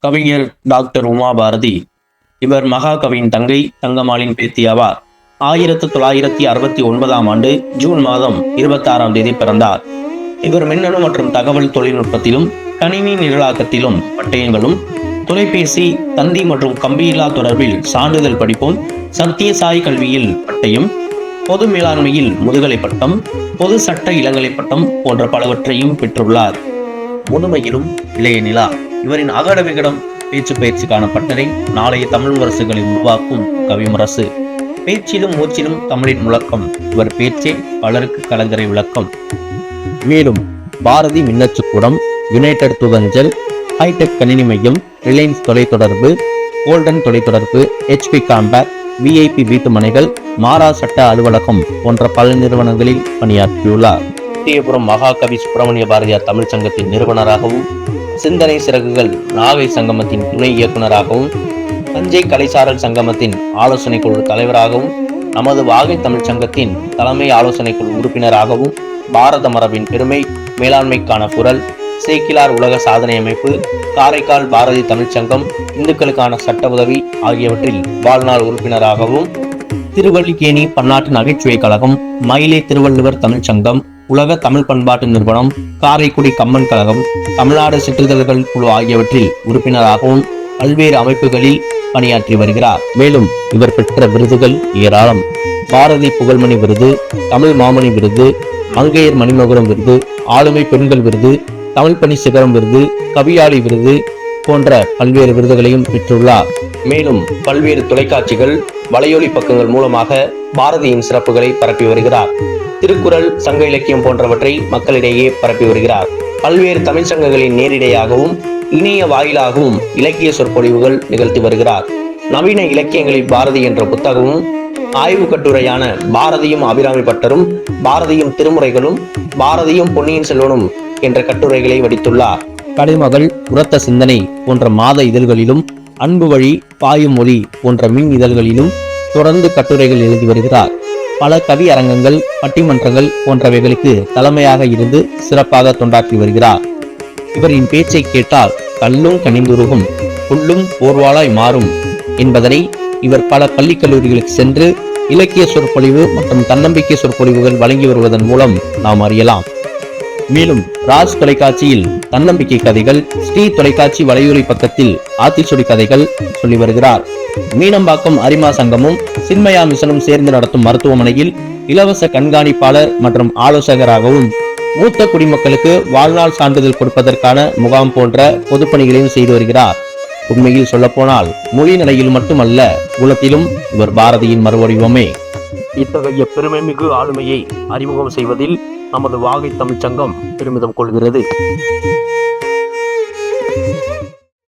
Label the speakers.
Speaker 1: கவிஞர் டாக்டர் உமா பாரதி இவர் மகாகவியின் தங்கை தங்கமாலின் பேத்தி ஆவார் ஆயிரத்து தொள்ளாயிரத்தி அறுபத்தி ஒன்பதாம் ஆண்டு ஜூன் மாதம் இருபத்தாறாம் தேதி பிறந்தார். இவர் மின்னணு மற்றும் தகவல் தொழில்நுட்பத்திலும் கணினி நிரலாக்கத்திலும் பட்டயங்களும் தொலைபேசி தந்தி மற்றும் கம்பியில்லா தொடர்பில் சான்றிதழ் படிப்பும் சத்தியசாய் கல்வியில் பட்டயம் பொது மேலாண்மையில் முதுகலை பட்டம் பொது சட்ட இளங்கலை பட்டம் போன்ற பலவற்றையும் பெற்றுள்ளார். முதுமையிலும் இளைய நிலா. இவரின் அகட விகடம் பேச்சு பயிற்சிக்கான பட்டறை நாளைய தமிழ் முரசுகளை உருவாக்கும் கவிமுரசு பேச்சிலும் மூச்சிலும் தமிழின் முழக்கம். இவர் பேச்சே பலருக்கு கலங்கரை விளக்கம். மேலும் பாரதி மின்னச்சுக்கூடம் யுனைடெட் துவஞ்சல் ஹைடெக் கணினி மையம் ரிலையன்ஸ் தொலைத்தொடர்பு கோல்டன் தொலைத்தொடர்பு ஹெச்பி காம்பேக் விஐபி வீட்டுமனைகள் மாறா மாரா சட்ட அலுவலகம் போன்ற பல நிறுவனங்களில் பணியாற்றியுள்ளார். சத்தியபுரம் மகாகவி சுப்பிரமணிய பாரதியார் தமிழ் சங்கத்தின் நிறுவனராகவும் சிந்தனை சிறகுகள் நாகை சங்கமத்தின் துணை இயக்குனராகவும் தஞ்சை கலைசாரல் சங்கமத்தின் ஆலோசனை குழு தலைவராகவும் நமது வாகை தமிழ்ச் சங்கத்தின் தலைமை ஆலோசனை குழு உறுப்பினராகவும் பாரத மரபின் பெருமை மேலாண்மைக்கான குரல் சேக்கிலார் உலக சாதனை அமைப்பு காரைக்கால் பாரதி தமிழ்ச் சங்கம் இந்துக்களுக்கான சட்ட உதவி ஆகியவற்றில் வாழ்நாள் உறுப்பினராகவும் திருவள்ளிக்கேணி பன்னாட்டு நகைச்சுவை கழகம் மயிலை திருவள்ளுவர் தமிழ்ச் சங்கம் உலக தமிழ் பண்பாட்டு நிறுவனம் காரைக்குடி கம்மன் கழகம் தமிழ்நாடு சிற்றிதழ்கள் குழு ஆகியவற்றில் உறுப்பினராகவும் பல்வேறு அமைப்புகளில் பணியாற்றி வருகிறார். மேலும் இவர் பெற்ற விருதுகள் ஏராளம். பாரதி புகழ்மணி விருது தமிழ் மாமணி விருது மங்கையர் மணிமகுரம் விருது ஆளுமை பெண்கள் விருது தமிழ் பணி சிகரம் விருது கவியாளி விருது போன்ற பல்வேறு விருதுகளையும் பெற்றுள்ளார். மேலும் பல்வேறு தொலைக்காட்சிகள் வலையொலி பக்கங்கள் மூலமாக பாரதியின் சிறப்புகளை பரப்பி வருகிறார். திருக்குறள் சங்க இலக்கியம் போன்றவற்றை மக்களிடையே பரப்பி வருகிறார். பல்வேறு தமிழ் சங்கங்களின் நேரிடையாகவும் இணைய வாயிலாகவும் இலக்கிய சொற்பொழிவுகள் நிகழ்த்தி வருகிறார். நவீன இலக்கியங்களில் பாரதி என்ற புத்தகமும் ஆய்வு கட்டுரையான பாரதியும் அபிராமி பட்டரும் பாரதியும் திருமுறைகளும் பாரதியும் பொன்னியின் செல்வனும் என்ற கட்டுரைகளை வடித்துள்ளார். கடைமகள் உரத்த சிந்தனை போன்ற மாத இதழ்களிலும் அன்பு வழி பாயும் மொழி போன்ற மின் இதழ்களிலும் தொடர்ந்து கட்டுரைகள் எழுதி வருகிறார். பல கவி அரங்கங்கள் பட்டிமன்றங்கள் போன்றவைகளுக்கு தலைமையாக இருந்து சிறப்பாக தொண்டாற்றி வருகிறார். இவரின் பேச்சை கேட்டால் கல்லும் கனிந்துருகும் புல்லும் போர்வாளாய் மாறும் என்பதனை இவர் பல பள்ளி கல்லூரிகளுக்கு சென்று இலக்கிய சொற்பொழிவு மற்றும் தன்னம்பிக்கை சொற்பொழிவுகள் வழங்கி வருவதன் மூலம் நாம் அறியலாம். மேலும் ராஜ் தொலைக்காட்சியில் தன்னம்பிக்கை கதைகள் ஸ்ரீ தொலைக்காட்சி வலையுறை பக்கத்தில் ஆத்திச்சுடி கதைகள் சொல்லி வருகிறார். மீனம்பாக்கம் அரிமா சங்கமும் சின்மயா மிஷனும் சேர்ந்து நடத்தும் மருத்துவமனையில் இலவச கண்காணிப்பாளர் மற்றும் ஆலோசகராகவும் மூத்த குடிமக்களுக்கு வாழ்நாள் சான்றிதழ் கொடுப்பதற்கான முகாம் போன்ற பொதுப்பணிகளையும் செய்து வருகிறார். உண்மையில் சொல்லப்போனால் மொழி நிலையில் மட்டுமல்ல குலத்திலும் இவர் பாரதியின் மறுவடிவமே. இத்தகைய பெருமைமிகு ஆளுமையை அறிமுகம் செய்வதில் நமது வாகை தமிழ்ச்சங்கம் பெருமிதம் கொள்கிறது.